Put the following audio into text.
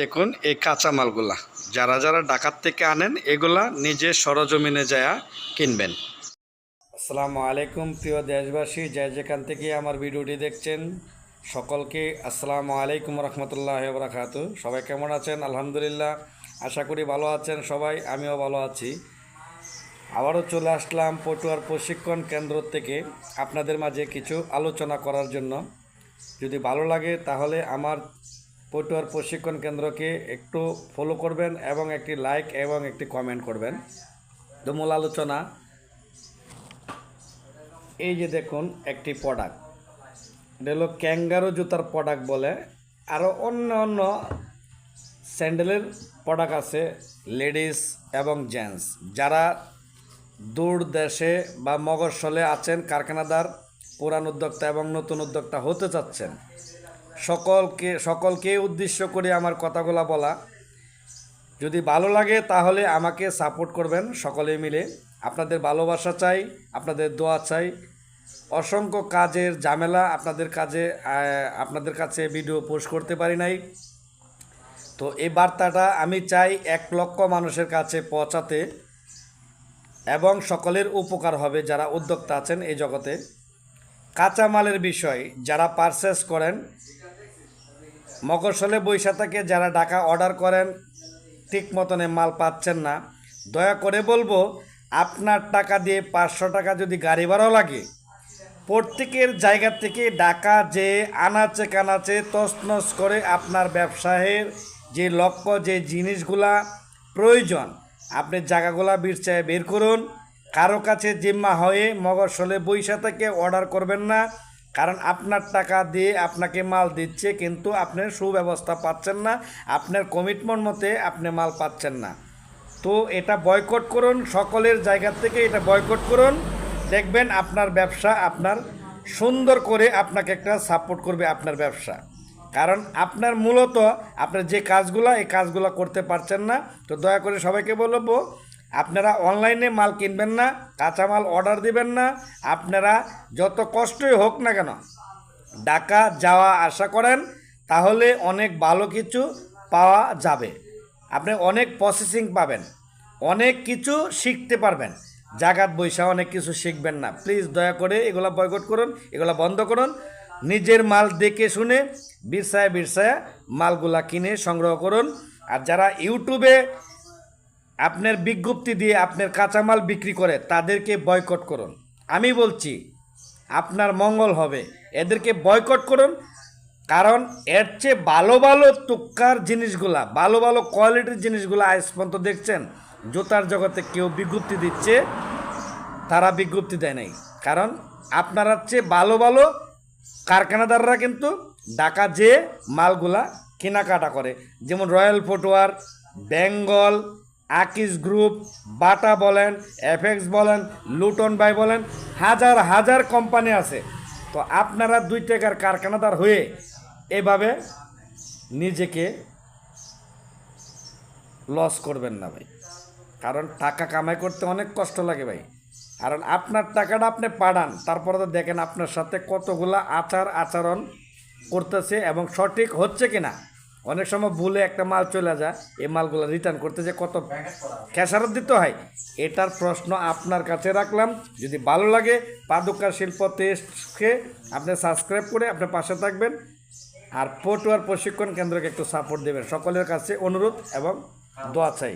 দেখুন এই কাঁচামালগুলা। যারা যারা ডাকাত থেকে আনেন, এগুলা নিজে সরজমিনে যায়া কিনবেন। আসসালামু আলাইকুম, প্রিয় দেশবাসী। যে যেখান থেকে আমার ভিডিওটি দেখছেন, সকলকে আসসালামু আলাইকুম রহমতুল্লাহ বরাকাত সবাই কেমন আছেন? আলহামদুলিল্লাহ, আশা করি ভালো আছেন সবাই, আমিও ভালো আছি। আবারও চলে আসলাম পটুয়ার প্রশিক্ষণ কেন্দ্র থেকে আপনাদের মাঝে কিছু আলোচনা করার জন্য। যদি ভালো লাগে তাহলে আমার পটুয়ার প্রশিক্ষণ কেন্দ্রকে একটু ফলো করবেন এবং একটি লাইক এবং একটি কমেন্ট করবেন। তো আলোচনা। এই যে দেখুন, একটি প্রোডাক্ট এটা হলো ক্যাঙ্গারো জুতার প্রোডাক্ট বলে। আরও অন্য অন্য স্যান্ডেলের প্রোডাক্ট আছে লেডিস এবং জেন্টস যারা দূর দেশে বা মগরসলে আছেন, কারখানাদার, পুরান উদ্যোক্তা এবং নতুন উদ্যোক্তা হতে চাচ্ছেন সকলকে সকলকে উদ্দেশ্য করে আমার কথাগুলো বলা। যদি ভালো লাগে তাহলে আমাকে সাপোর্ট করবেন সকলে মিলে। আপনাদের ভালোবাসা চাই, আপনাদের দোয়া চাই। অসংখ্য কাজের ঝামেলা আপনাদের কাজে আপনাদের কাছে ভিডিও পোস্ট করতে পারি নাই। তো এই বার্তাটা আমি চাই এক লক্ষ মানুষের কাছে পৌঁছাতে এবং সকলের উপকার হবে যারা উদ্যোক্তা আছেন এই জগতে। কাঁচামালের বিষয় যারা পারচেস করেন মকরশলে বৈশাখাকে যারা টাকা অর্ডার করেন, ঠিক মতনে মাল পাচ্ছেন না। দয়া করে বলব, আপনার টাকা দিয়ে পাঁচশো টাকা যদি গাড়ি ভাড়াও লাগে, প্রত্যেকের জায়গা থেকে ডাকা যে আনাচে কানাচে তছনছ করে আপনার ব্যবসায়ের যে লক্ষ্য, যে জিনিসগুলা প্রয়োজন, আপনি জায়গাগুলা বিরচায় বের করুন। কারও কাছে জিম্মা হয়ে মগরসলে বৈশা থেকে অর্ডার করবেন না। কারণ আপনার টাকা দিয়ে আপনাকে মাল দিচ্ছে, কিন্তু আপনি সুব্যবস্থা পাচ্ছেন না। আপনার কমিটমেন্ট মতে আপনি মাল পাচ্ছেন না। তো এটা বয়কট করুন, সকলের জায়গা থেকে এটা বয়কট করুন। দেখবেন আপনার ব্যবসা আপনার সুন্দর করে আপনাকে একটা সাপোর্ট করবে আপনার ব্যবসা। কারণ আপনার মূলত, আপনার যে কাজগুলো, এই কাজগুলো করতে পারছেন না। তো দয়া করে সবাইকে বলব আপনারা অনলাইনে মাল কিনবেন না, কাঁচামাল অর্ডার দিবেন না, আপনারা যত কষ্টই হোক না কেন ঢাকা যাওয়া আশা করেন, তাহলে অনেক ভালো কিছু পাওয়া যাবে। আপনি অনেক প্রসেসিং পাবেন, অনেক কিছু শিখতে পারবেন। জাগাত বৈশা অনেক কিছু শিখবেন না। প্লিজ দয়া করে এগুলা বয়কট করুন, এগুলা বন্ধ করুন। নিজের মাল দেখে শুনে বিরসায় বিরসায় মালগুলা কিনে সংগ্রহ করুন। আর যারা ইউটিউবে আপনার বিজ্ঞপ্তি দিয়ে আপনার কাঁচামাল বিক্রি করে তাদেরকে বয়কট করুন। আমি বলছি, আপনার মঙ্গল হবে। এদেরকে বয়কট করুন, কারণ এর চেয়ে ভালো ভালো তুক্কার জিনিসগুলা, ভালো ভালো কোয়ালিটির জিনিসগুলো আজ পর্যন্ত দেখছেন, জুতার জগতে কেউ বিজ্ঞপ্তি দিচ্ছে, তারা বিজ্ঞপ্তি দেয় নাই। কারণ আপনারা চেয়ে ভালো ভালো কারখানাদাররা কিন্তু ঢাকা যে মালগুলা কেনাকাটা করে, যেমন রয়্যাল ফুটওয়ার বেঙ্গল আকিস গ্রুপ, বাটা বলেন, এফএক্স বলেন, লুটন বাই বলেন, হাজার হাজার কোম্পানি আছে। তো আপনারা দুই টাকার কারখানাদার হয়ে এভাবে নিজেকে লস করবেন না ভাই। কারণ টাকা কামাই করতে অনেক কষ্ট লাগে ভাই। কারণ আপনার টাকাটা আপনি পাঠান, তারপরে তো দেখেন আপনার সাথে কতগুলা আচার আচরণ করতেছে এবং সঠিক হচ্ছে কিনা। অনেক সময় ভুলে একটা মাল চলে যায়, এই মালগুলো রিটার্ন করতে যে কত খেসারত দিতে হয়। এটার প্রশ্ন আপনার কাছে রাখলাম। যদি ভালো লাগে, পাদুকা শিল্প টেস্টকে আপনি সাবস্ক্রাইব করে আপনার পাশে থাকবেন। আর পটুয়ার প্রশিক্ষণ কেন্দ্রকে একটু সাপোর্ট দেবেন। সকলের কাছে অনুরোধ এবং দোয়া চাই।